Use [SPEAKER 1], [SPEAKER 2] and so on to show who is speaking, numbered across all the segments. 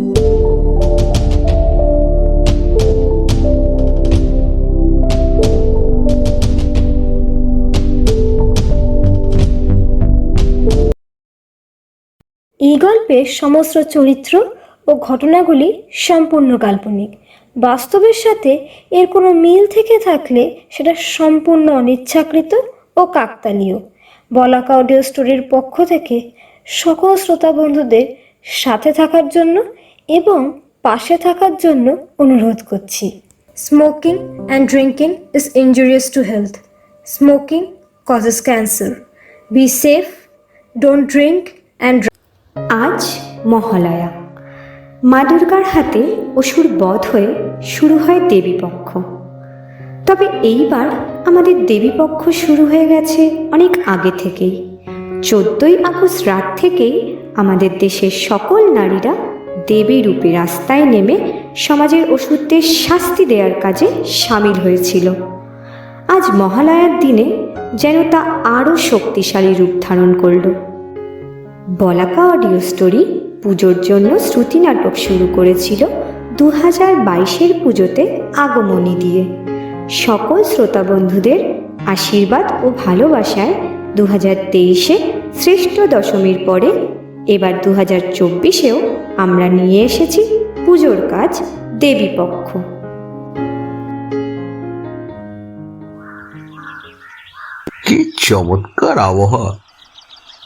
[SPEAKER 1] এই গল্পের সমস্ত চরিত্র ও ঘটনাগুলি সম্পূর্ণ কাল্পনিক। বাস্তবের সাথে এর কোনো মিল থেকে থাকলে সেটা সম্পূর্ণ অনিচ্ছাকৃত ও কাকতালীয়। বলাকা অডিও স্টোরির পক্ষ থেকে সকল শ্রোতা বন্ধুদের সাথে থাকার জন্য এবং পাশে থাকার জন্য অনুরোধ করছি। Smoking and drinking is injurious to health smoking causes cancer be safe don't drink and
[SPEAKER 2] আজ মহালয়া। মা দুর্গার হাতে অসুর বধ হয়ে শুরু হয় দেবীপক্ষ। তবে এইবার আমাদের দেবীপক্ষ শুরু হয়ে গেছে অনেক আগে থেকেই। চোদ্দই আগস্ট রাত থেকেই আমাদের দেশের সকল নারীরা দেবী রূপে রাস্তায় নেমে সমাজের ওষুধদের শাস্তি দেওয়ার কাজে সামিল হয়েছিল। আজ মহালয়ার দিনে যেন তা আরও শক্তিশালী রূপ ধারণ করল। বলাকা অডিও স্টোরি পুজোর জন্য শ্রুতি নাটক শুরু করেছিল দু হাজার বাইশের পুজোতে আগমনী দিয়ে। সকল শ্রোতা বন্ধুদের আশীর্বাদ ও ভালোবাসায় দু হাজার তেইশে শ্রেষ্ঠ দশমীর পরে এবার দু হাজার চব্বিশেও আমরা নিয়ে এসেছি পুজোর কাজ দেবীপক্ষ।
[SPEAKER 3] কি চমৎকার আবহাওয়া।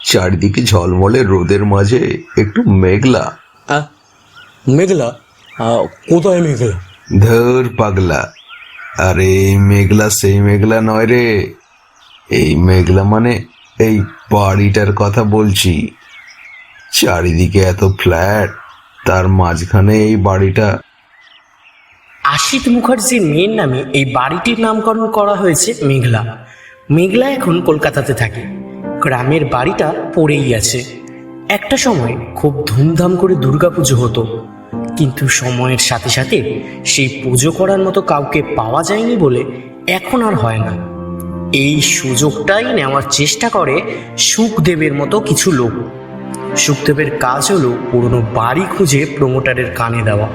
[SPEAKER 3] চারিদিকে ঝলমলে রোদের মাঝে একটু মেঘলা।
[SPEAKER 4] আহ, মেঘলা? আহ, কোথায় মেঘলা
[SPEAKER 3] ধর পাগলা। আরে এই মেঘলা সেই মেঘলা নয় রে। এই মেঘলা মানে এই বাড়িটার কথা বলছি। চারিদিকে এত ফ্ল্যাট, তার মাঝখানে এই বাড়িটা।
[SPEAKER 5] আশিত মুখার্জির মেয়ের নামে এই বাড়িটির নামকরণ করা হয়েছে মেঘলা। মেঘলা এখন কলকাতাতে থাকে। গ্রামের বাড়িটা পড়েই আছে। একটা সময় খুব ধুমধাম করে দুর্গাপুজো হতো। কিন্তু সময়ের সাথে সাথে সেই পুজো করার মতো কাউকে পাওয়া যায়নি বলে এখন আর হয় না। এই সুযোগটাই নেওয়ার চেষ্টা করে সুখদেবের মতো কিছু লোক। সুখদেবের কাজ হলো পুরনো বাড়ি খুঁজে প্রমোটারের কানে দেওয়া।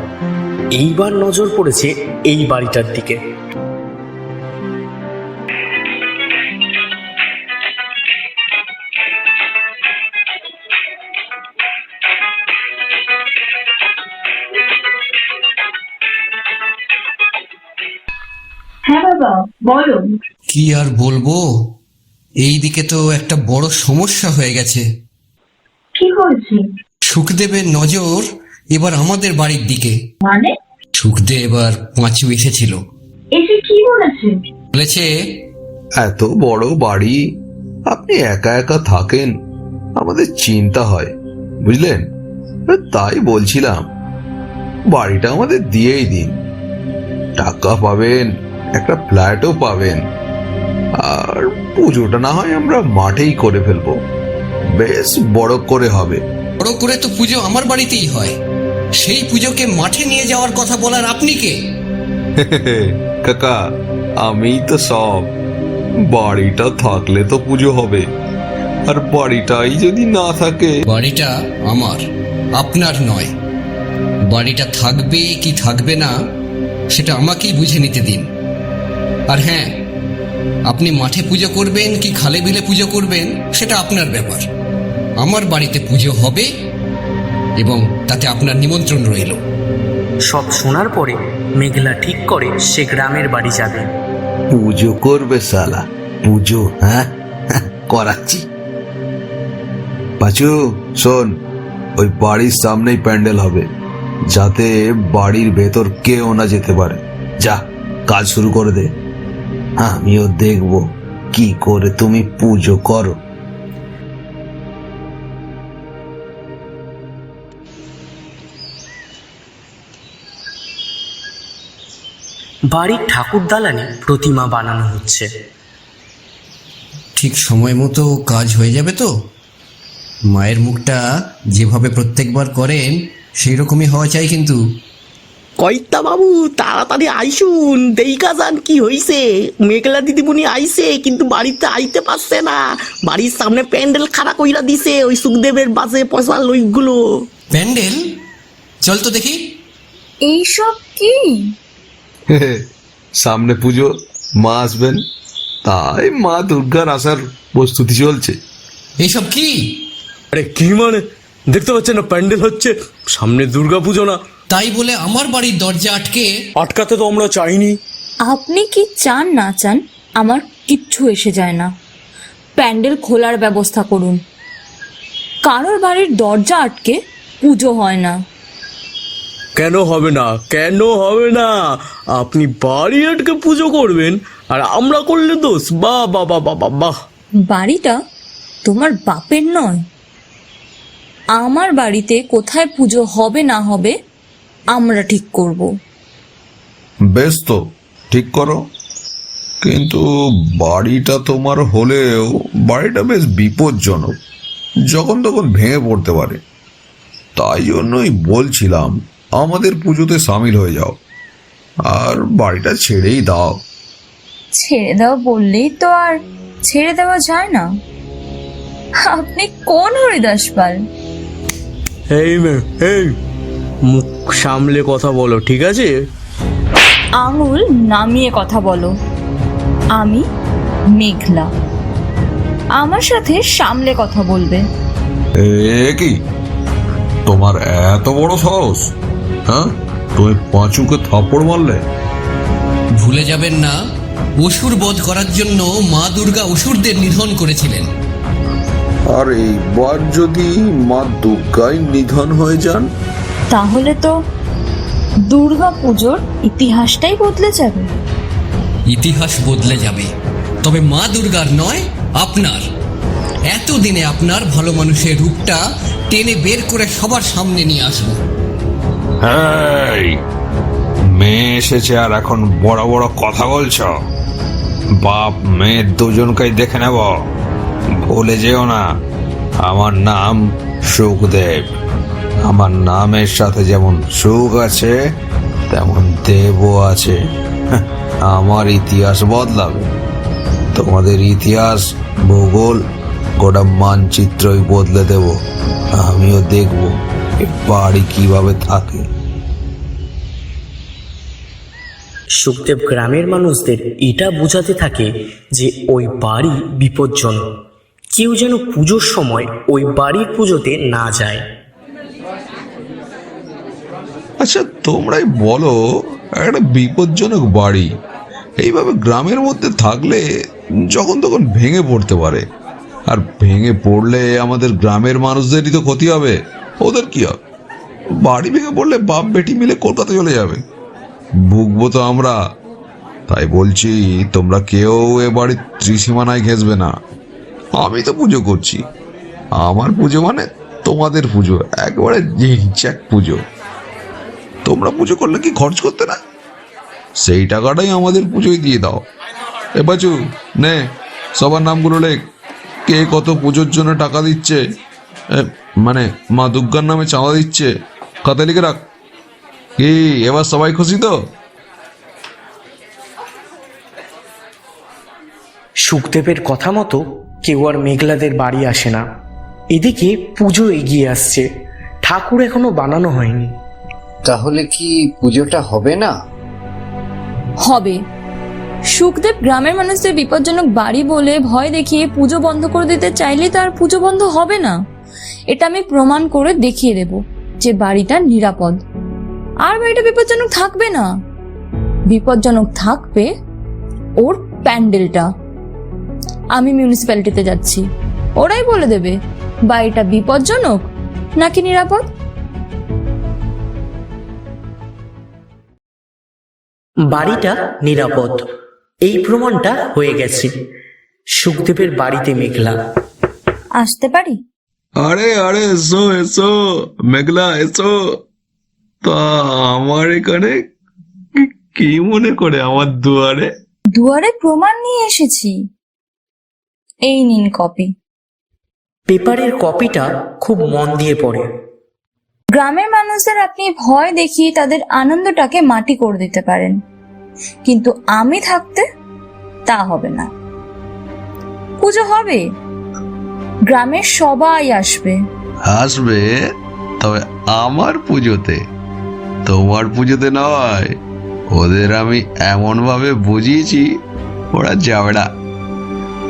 [SPEAKER 5] এইবার নজর পড়েছে এই বাড়িটার দিকে।
[SPEAKER 6] হ্যাঁ বাবা বলো।
[SPEAKER 7] কি আর বলব? এইদিকে তো একটা বড় সমস্যা হয়ে গেছে।
[SPEAKER 6] কি হয়েছে?
[SPEAKER 7] সুখদেবের নজর এবার আমাদের বাড়ির দিকে।
[SPEAKER 6] মানে?
[SPEAKER 7] সুখদেব আর পাঁচু এসেছিল।
[SPEAKER 6] এসে কি বলেছে?
[SPEAKER 7] বলেছে
[SPEAKER 3] এত বড় বাড়ি আপনি একা একা থাকেন আমাদের চিন্তা হয় বুঝলেন? তাই বলছিলাম বাড়িটা আমাদের দিয়েই দিন। টাকা পাবেন একটা ফ্ল্যাটও পাবেন আর পুজোটা না হয় আমরা মাঠেই করে ফেলব। বেশ বড় করে হবে।
[SPEAKER 7] বড় করে তো পুজো আমার বাড়িতেই হয়। সেই পুজোকে মাঠে নিয়ে যাওয়ার কথা বলার আপনি কে?
[SPEAKER 3] কাকা আমি তো সব। বাড়িটা থাকলে তো পুজো হবে। আর বাড়িটাই যদি না থাকে
[SPEAKER 7] বাড়িটা আমার আপনার নয়। বাড়িটা থাকবে কি থাকবে না সেটা আমাকেই বুঝে নিতে দিন। আর হ্যাঁ আপনি মাঠে পুজো করবেন কি খালে বিলে পুজো করবেন সেটা আপনার ব্যাপার। আমার বাড়িতে পুজো হবে এবং তাতে আপনার নিমন্ত্রণ রইল।
[SPEAKER 5] সব শোনার পরে মেঘলা ঠিক করে সে গ্রামের বাড়ি যাবে।
[SPEAKER 3] পুজো করবে সালা পুজো হ্যাঁ? হ্যাঁ, করাচ্ছি। পাচু শোন ওই বাড়ির সামনেই প্যান্ডেল হবে যাতে বাড়ির ভেতর কেউ না যেতে পারে। যা কাজ শুরু করে দে। আমিও দেখব কি করে তুমি পুজো করো।
[SPEAKER 5] বাড়ির ঠাকুর দালানে প্রতিমা বানানো হচ্ছে।
[SPEAKER 7] ঠিক সময় মতো কাজ হয়ে যাবে তো। মায়ের মুখটা যেভাবে প্রত্যেকবার করেন সেই রকমই হওয়া চাই কিন্তু।
[SPEAKER 8] কইতা বাবু তাড়াতাড়ি আইসুন দেইকা যান কি হইছে। মেঘলা দিদিমণি আইছে কিন্তু বাড়িতে আইতে পারছে না। বাড়ির সামনে প্যান্ডেল খাড়া কইরা দিছে ওই সুখদেবের বাসে পয়সা লইগুলো।
[SPEAKER 7] প্যান্ডেল? চল তো দেখি।
[SPEAKER 9] এইসব কি?
[SPEAKER 3] সামনে পুজো মা আসবেন। তাই মা দুর্গার আসার প্রস্তুতি চলছে।
[SPEAKER 7] এইসব কি?
[SPEAKER 4] আরে কি মানে? দেখতে পাচ্ছেন না প্যান্ডেল হচ্ছে সামনে দুর্গা পুজো না।
[SPEAKER 7] তাই বলে আমার বাড়ির দরজা আটকে
[SPEAKER 4] আটকাতে তো আমরা চাইনি।
[SPEAKER 9] আপনি কি চান না চান আমার কিচ্ছু এসে যায় না। প্যান্ডেল খোলার ব্যবস্থা করুন। কারোর বাড়ির দরজা আটকে পুজো হয় না।
[SPEAKER 4] কেন হবে না? কেন হবে না? আপনি বাড়ি আটকে পুজো করবেন আর আমরা করলে দোষ। বাহ বাহ বাহ বাহ বাহ বাহ
[SPEAKER 9] বাড়িটা তোমার বাপের নয়। আমার বাড়িতে কোথায় পুজো হবে না হবে আমরা ঠিক করব।
[SPEAKER 3] বেশ তো ঠিক করো। কিন্তু বাড়িটা তোমার হলেও বাড়িটা বেশ বিপজ্জনক যখন তখন ভেঙে পড়তে পারে। তাই জন্যই বলছিলাম আমাদের পুজোতে সামিল হয়ে যাও। আর বাড়িটা ছেড়েই দাও।
[SPEAKER 9] ছেড়ে দেওয়া বললেই তো আর ছেড়ে দেওয়া যায় না। আপনি কোন হরিদাস পাল?
[SPEAKER 4] এই মে এই মুখ সামলে কথা বলো ঠিক আছে?
[SPEAKER 9] আঙুল নামিয়ে কথা বলো। আমি মেঘলা। আমার সাথে সামলে কথা বলবে।
[SPEAKER 3] এ কি? তোমার এত বড় সাহস? হ্যাঁ? তুমি পাঁচুকে থাপ্পড় মারলে?
[SPEAKER 7] ভুলে যাবেন না অসুর বধ করার জন্য মা দুর্গা অসুরদের নিধন করেছিলেন।
[SPEAKER 3] আর এইবার যদি মা দুর্গাই নিধন হয়ে যান?
[SPEAKER 9] তাহলে তো দুর্গা পুজোর ইতিহাসটাই বদলে যাবে।
[SPEAKER 7] ইতিহাস বদলে যাবে। তবে মা দুর্গার নয় আপনার। এতদিনে আপনার ভালো মানুষের রূপটা টেনে বের করে সবার সামনে নিয়ে আসব।
[SPEAKER 3] এই মেয়ে এসেছে আর এখন বড় বড় কথা বলছ। বাপ মেয়ে দুজনকেই দেখে নেব। ভুলে যেও না আমার নাম সুখদেব। আমার নামের সাথে যেমন সুখ আছে তেমন দেবও আছে। হ্যাঁ, আমার ইতিহাস বদলাবে। তোমাদের ইতিহাস ভূগোল গোটা মানচিত্রই বদলে দেব। আমিও দেখব। বাড়ি কীভাবে থাকে?
[SPEAKER 5] সুখদেব গ্রামের মানুষদের এটা বোঝাতে থাকে যে ওই বাড়ি বিপজ্জনক। কেউ যেন পুজোর সময় ওই বাড়ির পুজোতে না যায়।
[SPEAKER 3] আচ্ছা তোমরাই বলো একটা বিপজ্জনক বাড়ি এইভাবে গ্রামের মধ্যে থাকলে যখন তখন ভেঙে পড়তে পারে। আর ভেঙে পড়লে আমাদের গ্রামের মানুষদেরই তো ক্ষতি হবে। ওদের কি হবে বাড়ি ভেঙে পড়লে বাপ বেটি মিলে কলকাতা চলে যাবে। ভুগবো তো আমরা। তাই বলছি, তোমরা কেউ এ বাড়ির ত্রিসীমানায় ঘেসবে না। আমি তো পুজো করছি। আমার পুজো মানে তোমাদের পুজো, একবারে জিনচ্যাক পুজো। তোমরা পুজো করলে কি খরচ করতে না? সেই টাকাটাই আমাদের পুজোয় দিয়ে দাও। এ বাচু, নে, সবার নামগুলো লেখ। কে কত পুজোর জন্য টাকা দিচ্ছে? মানে মা দুর্গার নামে চাঁদা দিচ্ছে। খাতা লিখে রাখ। কি এবার সবাই খুশি তো?
[SPEAKER 5] সুখদেবের কথা মতো কেউ আর মেঘলাদের বাড়ি আসে না। এদিকে পুজো এগিয়ে আসছে। ঠাকুর এখনও বানানো হয়নি।
[SPEAKER 10] তাহলে কি পুজোটা হবে না?
[SPEAKER 9] হবে। সুখদেব গ্রামের মানুষদের বিপজ্জনক বাড়ি বলে ভয় দেখিয়ে পুজো বন্ধ করে দিতে চাইলে তো আর পুজো বন্ধ হবে না। এটা আমি প্রমাণ করে দেখিয়ে দেব যে বাড়িটা নিরাপদ। আর বাড়িটা বিপজ্জনক থাকবে না। বিপজ্জনক থাকবে ওর প্যান্ডেলটা। আমি মিউনিসিপ্যালিটিতে যাচ্ছি। ওরাই বলে দেবে বাড়িটা বিপজ্জনক নাকি নিরাপদ?
[SPEAKER 5] বাড়িটা নিরাপদ। এই প্রমাণটা হয়ে গেছে। সুখদেবের বাড়িতে মেঘলা।
[SPEAKER 9] আসতে পারি?
[SPEAKER 3] আরে আরে এসো এসো মেঘলা এসো। তা আমার এখানে কি- কি মনে করে আমার দুয়ারে?
[SPEAKER 9] দুয়ারে প্রমাণ নিয়ে এসেছি। এই নিন কপি।
[SPEAKER 5] পেপারের কপিটা খুব মন দিয়ে পড়ে।
[SPEAKER 9] গ্রামের মানুষদের আপনি ভয় দেখিয়ে তাদের আনন্দটাকে মাটি করে দিতে পারেন। কিন্তু আমি থাকতে তা হবে না। পুজো হবে? গ্রামের সবাই আসবে।
[SPEAKER 3] আসবে? তবে আমার পুজোতে? তোমার পুজোতে নয়। ওদের আমি এমনভাবে বুঝিয়েছি ওরা যাবে না।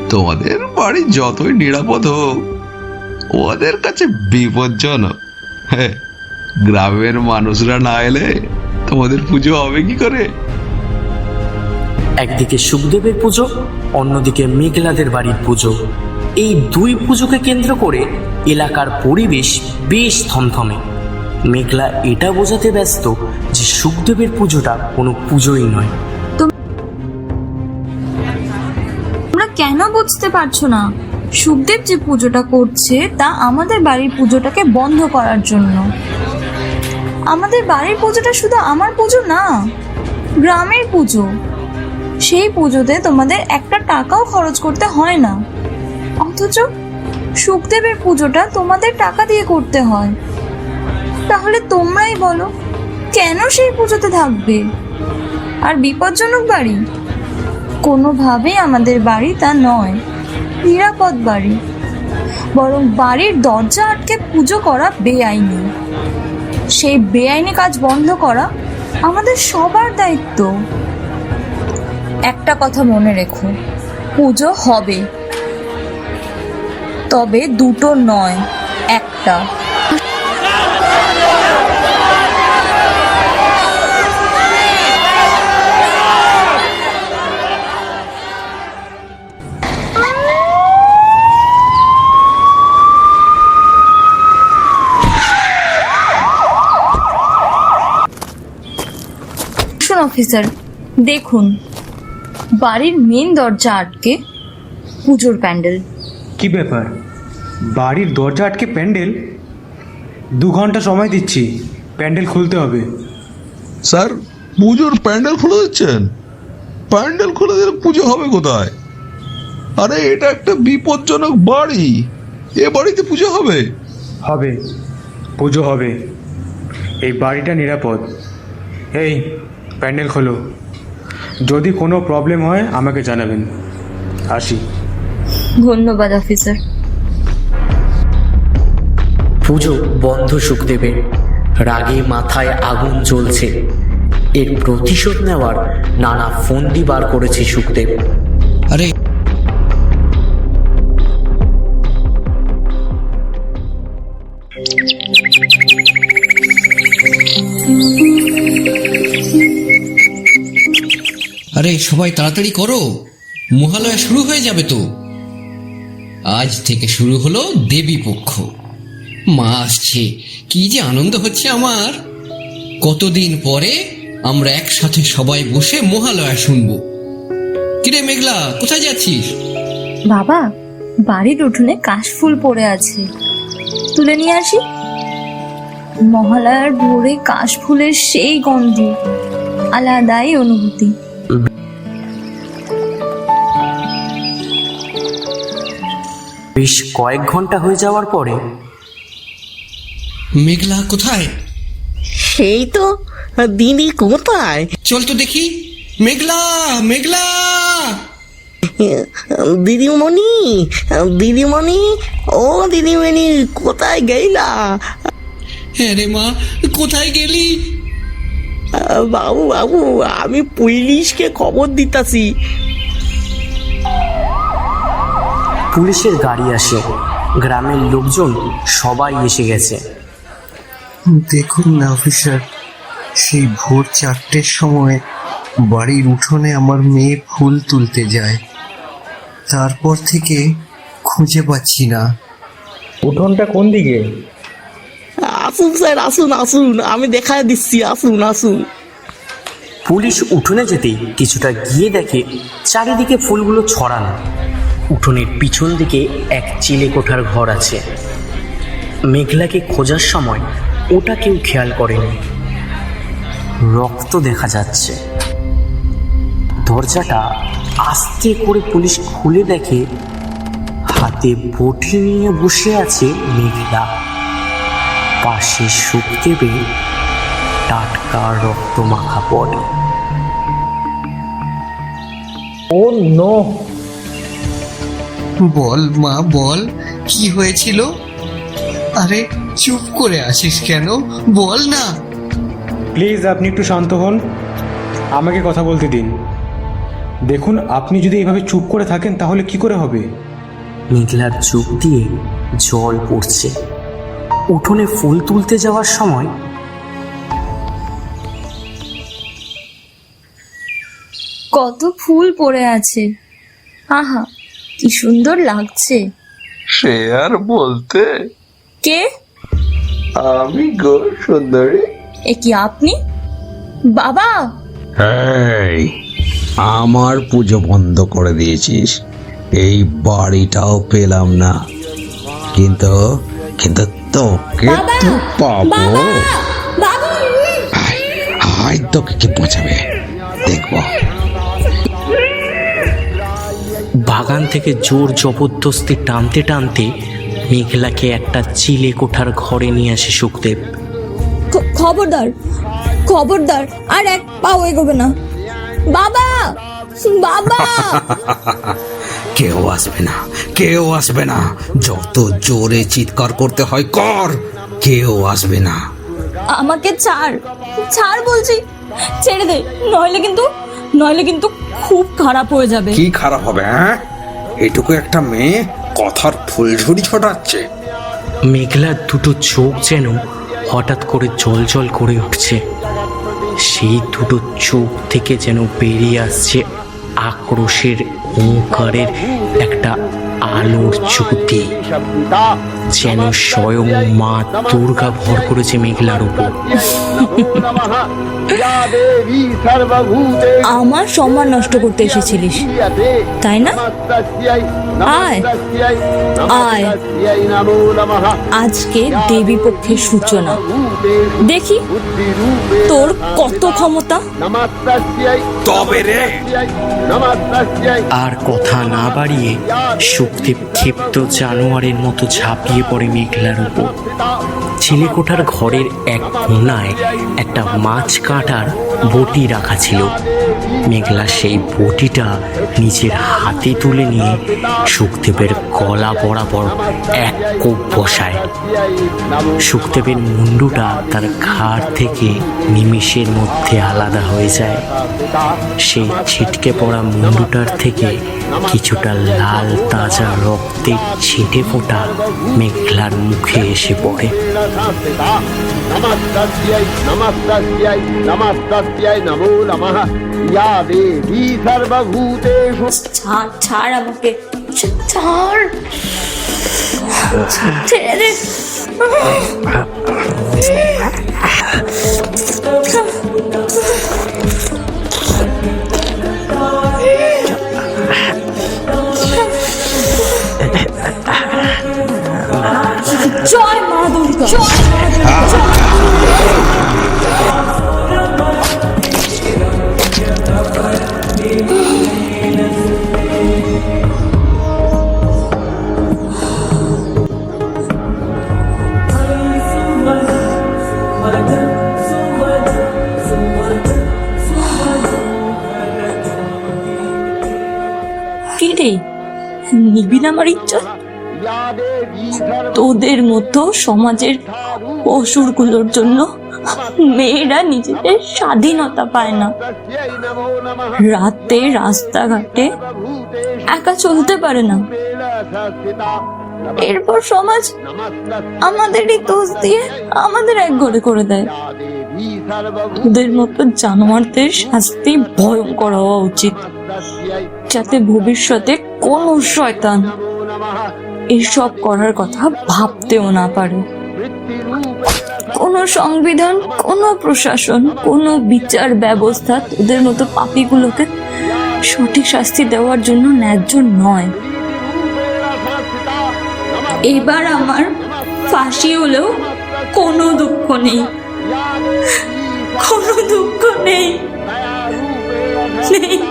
[SPEAKER 3] তোমাদের বাড়ি যতই নিরাপদ হোক ওদের কাছে বিপজ্জনক। হ্যাঁ গ্রামের মানুষরা না এলে তোমাদের পুজো হবে কি করে?
[SPEAKER 5] একদিকে সুখদেবের পুজো অন্যদিকে মেঘলাদের বাড়ির পুজো। এই দুই পুজোকে কেন্দ্র করে এলাকার পরিবেশ বেশ থমথমে। মেঘলা এটা বোঝাতে ব্যস্ত যে সুখদেবের পুজোটা কোনো পুজোই নয়।
[SPEAKER 9] তোমরা কেন বুঝতে পারছ না? সুখদেব যে পুজোটা করছে, তা আমাদের বাড়ির পুজোটাকে বন্ধ করার জন্য। আমাদের বাড়ির পুজোটা শুধু আমার পুজো না, গ্রামের পুজো। সেই পুজোতে তোমাদের একটা টাকাও খরচ করতে হয় না। অথচ সুখদেবের পুজোটা তোমাদের টাকা দিয়ে করতে হয়। তাহলে তোমরাই বলো, কেন সেই পুজোতে থাকবে? আর বিপজ্জনক বাড়ি? কোনোভাবেই আমাদের বাড়ি তা নয়, নিরাপদ বাড়ি। বরং বাড়ির দরজা আটকে পুজো করা বেআইনি। সেই বেআইনি কাজ বন্ধ করা আমাদের সবার দায়িত্ব। একটা কথা মনে রেখো, পুজো হবে। তবে দুটো নয় একটা। অফিসার দেখুন বাড়ির মেন দরজা আটকে পুজোর প্যান্ডেল।
[SPEAKER 11] কি ব্যাপার? বাড়ির দরজা আটকে প্যান্ডেল? দু ঘণ্টা সময় দিচ্ছি প্যান্ডেল খুলতে হবে।
[SPEAKER 3] স্যার পুজোর প্যান্ডেল খুলে দিচ্ছেন? প্যান্ডেল খুলে দিলে পুজো হবে কোথায়? আরে এটা একটা বিপজ্জনক বাড়ি। এ বাড়িতে পুজো হবে।
[SPEAKER 11] হবে পুজো হবে। এই বাড়িটা নিরাপদ। এই প্যান্ডেল খোলো। যদি কোনো প্রবলেম হয় আমাকে জানাবেন। আসি।
[SPEAKER 9] ধন্যবাদ অফিসার।
[SPEAKER 5] পুজো বন্ধ সুখদেবের। রাগে মাথায় আগুন জ্বলছে। এর প্রতিশোধ নেওয়ার নানা ফন্দি বার করেছে সুখদেব।
[SPEAKER 7] আরে। আরে, সবাই তাড়াতাড়ি করো। মহালয়া শুরু হয়ে যাবে তো। আজ থেকে শুরু হলো দেবী পক্ষ মা আসছে। কি যে আনন্দ হচ্ছে আমার। কতদিন পরে আমরা একসাথে সবাই বসে মহালয়া শুনব। কিরে মেঘলা কোথায় যাচ্ছিস?
[SPEAKER 9] বাবা বাড়ির উঠোনে কাশফুল পড়ে আছে। তুলে নিয়ে আসি? মহালয়ার ভোরে কাশফুলের সেই গন্ধ আলাদাই অনুভূতি।
[SPEAKER 5] বেশ কয়েক ঘণ্টা হয়ে যাওয়ার পরে
[SPEAKER 7] মেঘলা কোথায়?
[SPEAKER 8] সেই তো দিদি কোথায়?
[SPEAKER 7] চল তো দেখি। মেঘলা মেঘলা!
[SPEAKER 8] দিদিমণি দিদিমণি ও দিদিমণি কোথায় গেলা
[SPEAKER 7] হ্যাঁ রে মা কোথায় গেলি?
[SPEAKER 8] বাবু বাবু আমি পুলিশকে খবর দিতাছি।
[SPEAKER 5] পুলিশের গাড়ি আসে। গ্রামের লোকজন সবাই এসে গেছে।
[SPEAKER 12] দেখুন না অফিসার। সেই ভোর চারটের সময় বাড়ির উঠোনে আমার মেয়ে ফুল তুলতে যায়। তারপর থেকে খুঁজে পাচ্ছি না।
[SPEAKER 11] উঠোনটা কোন দিকে?
[SPEAKER 8] আসুন স্যার আসুন আসুন। আমি দেখা দিচ্ছি আসুন আসুন।
[SPEAKER 5] পুলিশ উঠোনে যেতেই কিছুটা গিয়ে দেখে চারিদিকে ফুলগুলো ছড়ানো। উঠোনের পিছন দিকে এক চিলে কোঠার ঘর আছে। মেঘলাকে খোঁজার সময় ওটা কেউ খেয়াল করেনি। রক্ত দেখা যাচ্ছে। দরজাটা আস্তে করে পুলিশ খুলে দেখে হাতে বটি নিয়ে বসে আছে মেঘলা। পাশে সুখদেবে টাটকা রক্ত মাখা পড়ে।
[SPEAKER 11] ও নো।
[SPEAKER 12] বল মা, বল, কি হয়েছিল? আরে চুপ করে আছিস কেন? বল না।
[SPEAKER 11] প্লিজ আপনি একটু শান্ত হন। আমাকে কথা বলতে দিন। দেখুন আপনি যদি এভাবে চুপ করে থাকেন তাহলে কি করে হবে?
[SPEAKER 5] মেঘলার চোখ দিয়ে জল পড়ছে। উঠোনে ফুল তুলতে যাওয়ার সময়
[SPEAKER 9] কত ফুল পড়ে আছে। আহা কি সুন্দর লাগছে।
[SPEAKER 3] সে আর বলতে
[SPEAKER 9] কে?
[SPEAKER 3] আমি গো সুন্দরী।
[SPEAKER 9] এ কি আপনি? বাবা!
[SPEAKER 3] এই আমার পুজো বন্ধ করে দিয়েছিস। এই বাড়িটাও পেলাম না। কিন্তু কিন্তু তোকে তো পাবো। আয়, আয় তোকে কি পৌঁছাবে দেখব।
[SPEAKER 5] বাগান থেকে জোর জবরদস্তি টানতে টানতে মেঘলাকে একটা চিলে কোঠার ঘরে নিয়ে আসে সুখদেব।
[SPEAKER 9] খবরদার খবরদার আর এক পাও এগোবে না। বাবা! বাবা!
[SPEAKER 3] কেউ আসবে না কেউ আসবে না। যত জোরে চিৎকার করতে হয় কর! কেউ আসবে না।
[SPEAKER 9] আমাকে ছাড় ছাড় বলছি। ছেড়ে দে নইলে কিন্তু নইলে কিন্তু খুব খারাপ হয়ে যাবে।
[SPEAKER 3] কি খারাপ হবে হ্যাঁ? এটুকু একটা মেয়ে কথার ফুলঝুরি ছড়াচ্ছে
[SPEAKER 5] মেঘলার দুটো চোখ যেন হঠাৎ করে জল জল করে উঠছে। সেই দুটো চোখ থেকে যেন বেরিয়ে আসছে আক্রোশের ওঙ্কারের একটা আলোর জ্যোতি যেন স্বয়ং মা দুর্গা ভর করেছে মেঘলার উপর।
[SPEAKER 9] আমার সম্মান নষ্ট করতে এসেছিলিস তাই না? আয়। আয়। আজকে দেবী পক্ষের সূচনা। দেখি তোর কত ক্ষমতা?
[SPEAKER 3] তবে রে।
[SPEAKER 5] আর কথা না বাড়িয়ে সুখদেব ক্ষিপ্ত জানোয়ারের মতো ঝাঁপিয়ে পড়ে মেঘলার উপর। ছেলেকোঠার ঘরের এক কোনায় একটা মাছ কাটার বটি রাখা ছিল। মেঘলা সেই বটিটা নিজের হাতে তুলে নিয়ে সুখদেবের গলা বরাবর এক কোপ বসায়। সুখদেবের মুন্ডুটা তার ঘাড় থেকে নিমিষের মধ্যে আলাদা হয়ে যায়। সেই ছিটকে পড়া মুন্ডুটার থেকে কিছুটা লাল, তাজা রক্তের ছিটে ফোটা মেঘলার মুখে এসে পড়ে।
[SPEAKER 9] ছাড় ছাড় আমাকে ছা- ছাড় ছেড়ে দে জয় কি রে? নিবি না আমার ইজ্জত? তোদের মতো সমাজের অসুরগুলোর জন্য মেয়েরা নিজেদের স্বাধীনতা পায় না। রাতে রাস্তাঘাটে একা চলতে পারে না। এরপর সমাজ আমাদেরই দোষ দিয়ে আমাদের এক ঘরে করে দেয়। ওদের মতো জানোয়ারদের শাস্তি ভয়ঙ্কর হওয়া উচিত, যাতে ভবিষ্যতে কোনো শয়তান এসব করার কথা ভাবতেও না পারে। কোনো সংবিধান, কোনো প্রশাসন, কোনো বিচার ব্যবস্থা তোদের মতো পাপীগুলোকে সঠিক শাস্তি দেওয়ার জন্য ন্যায্য নয়। এবার আমার ফাঁসি হলেও কোনো দুঃখ নেই। কোনো দুঃখ নেই। নেই।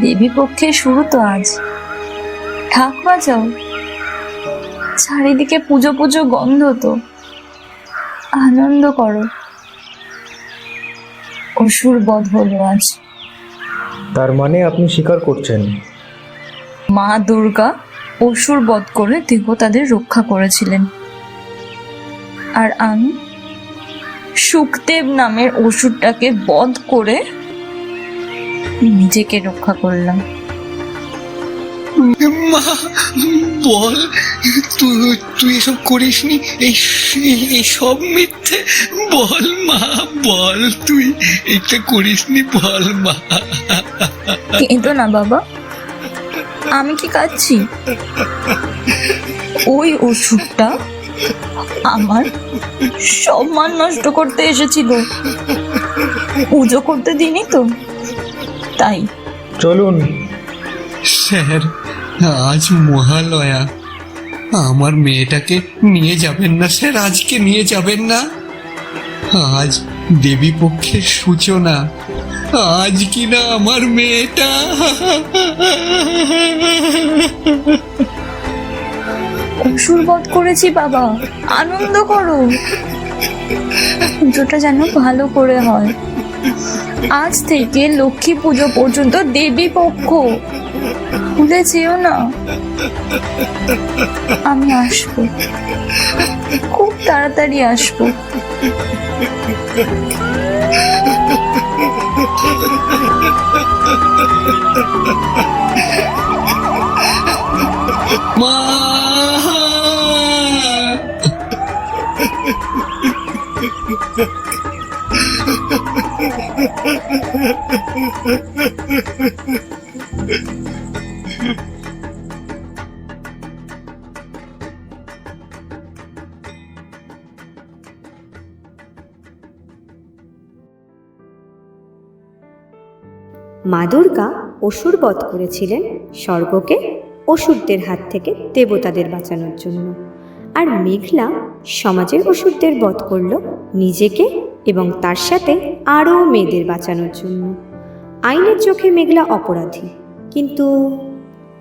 [SPEAKER 9] দেবী পক্ষে শুরু তো আজ। ঠাক বাজাও চারিদিকে পুজো পুজো গন্ধ তো। আনন্দ করো। অসুর বধ হলো আজ।
[SPEAKER 11] তার মানে আপনি স্বীকার করছেন।
[SPEAKER 9] মা দুর্গা অসুর বধ করে দেবতাদের রক্ষা করেছিলেন। আর আমি সুখদেব নামের অসুরটাকে বধ করে নিজেকে রক্ষা করলাম।
[SPEAKER 12] মা বল তুই তুই এসব করিসনি? এই এই সব মিথ্যে? বল মা বল তুই এটা করিসনি? বল মা।
[SPEAKER 9] কেঁদো না বাবা। আমি কি কাঁদছি? ওই ওষুধটা আমার সম্মান নষ্ট করতে এসেছিল। পুজো করতে দিনি তো? তাই।
[SPEAKER 11] চলুন।
[SPEAKER 12] স্যার আজ মহালয়া। আমার মেয়েটাকে নিয়ে যাবেন না স্যার আজকে নিয়ে যাবেন না। আজ দেবী পক্ষের সূচনা। আজ কি না আমার মেয়েটা?
[SPEAKER 9] অসুর বধ করেছি বাবা আনন্দ করো। পুজোটা যেন ভালো করে হয়। আজ থেকে লক্ষ্মী পুজো পর্যন্ত দেবী পক্ষ। ভুলে যেও না। আমি আসব। খুব তাড়াতাড়ি আসব।
[SPEAKER 12] মা!
[SPEAKER 2] মা দুর্গা অসুর বধ করেছিলেন স্বর্গকে অসুরদের হাত থেকে দেবতাদের বাঁচানোর জন্য। আর মেঘলা সমাজের অসুরদের বধ করল নিজেকে এবং তার সাথে আরও মেয়েদের বাঁচানোর জন্য। আইনের চোখে মেঘলা অপরাধী, কিন্তু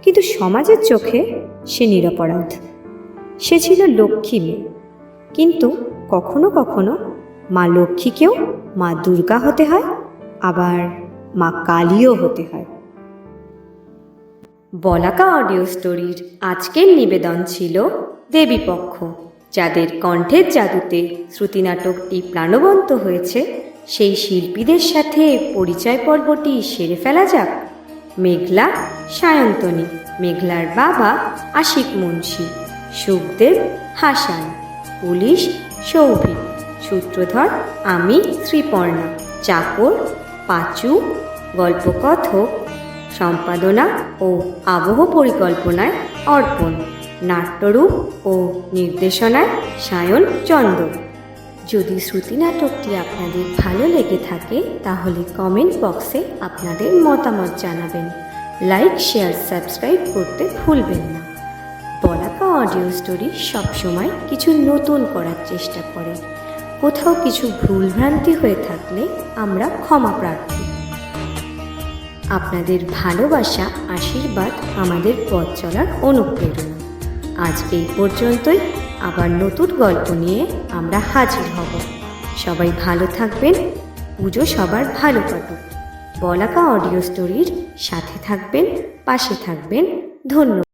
[SPEAKER 2] কিন্তু সমাজের চোখে সে নিরপরাধ। সে ছিল লক্ষ্মী মেয়ে, কিন্তু কখনো কখনো মা লক্ষ্মীকেও মা দুর্গা হতে হয়, আবার মা কালীও হতে হয়। বলাকা অডিও স্টোরির আজকের নিবেদন ছিল দেবীপক্ষ। যাদের কণ্ঠের জাদুতে শ্রুতি নাটকটি প্রাণবন্ত হয়েছে, সেই শিল্পীদের সাথে পরিচয় পর্বটি সেরে ফেলা যাক। মেঘলা, সায়ন্তনী, মেঘলার বাবা আশিক মুন্সি, সুখদেব হাসান, পুলিশ সৌভিক, সূত্রধর আমি শ্রীপর্ণা, চাকর পাঁচু, গল্পকথক, সম্পাদনা ও আবহ পরিকল্পনায় অর্পণ। নাট্যরূপ ও নির্দেশনায় সায়ন চন্দ যদি শ্রুতি নাটকটি আপনাদের ভালো লেগে থাকে, তাহলে কমেন্ট বক্সে আপনাদের মতামত জানাবেন। লাইক শেয়ার সাবস্ক্রাইব করতে ভুলবেন না। বলাকা অডিও স্টোরি সবসময় কিছু নতুন করার চেষ্টা করে। কোথাও কিছু ভুলভ্রান্তি হয়ে থাকলে আমরা ক্ষমা প্রার্থী। আপনাদের ভালোবাসা, আশীর্বাদ আমাদের পথ চলার অনুপ্রেরণা। আজ এই পর্যন্তই। আবার নতুন গল্প নিয়ে আমরা হাজির হব। সবাই ভালো থাকবেন। পুজো সবার ভালো কাটুক। বলাকা অডিও স্টোরির সাথে থাকবেন, পাশে থাকবেন। ধন্যবাদ।